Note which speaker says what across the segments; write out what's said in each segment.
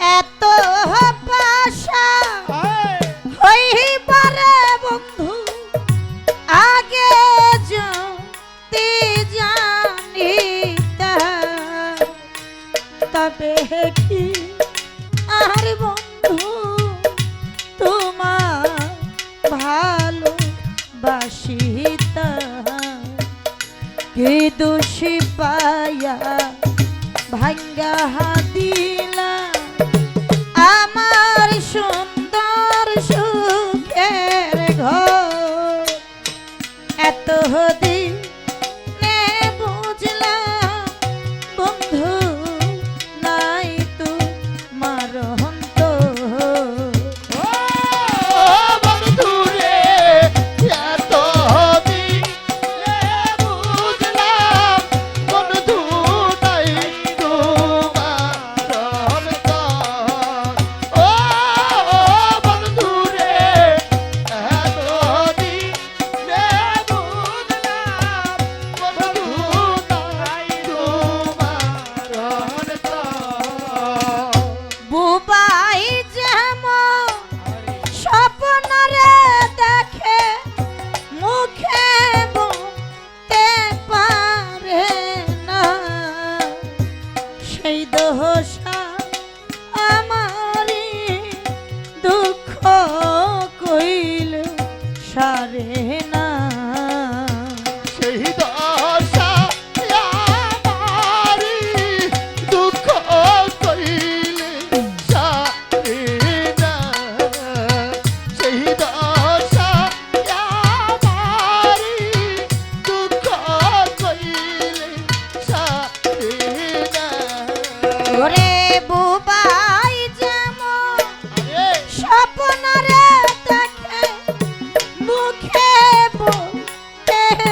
Speaker 1: এত পাশা হইবারে বন্ধু আগে যদি জানিতা তবে কি আর বন্ধু তোমার ভালো বাসিতা কি দোষী পায়া ভাঙ্গা দিলা সেই দোষা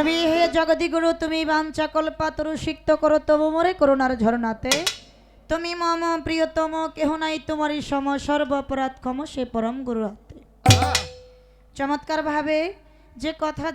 Speaker 1: প্রণবী হে জগদিগুরু তুমি বাঞ্ছা কল্পাতরু সিক্ত করো তবু মরে করুণার ঝরনাতে। তুমি মম প্রিয়তম কেহ নাই তোমারই সম সর্বপরাধ ক্ষম সে পরম গুরু হাতে চমৎকার ভাবে যে কথা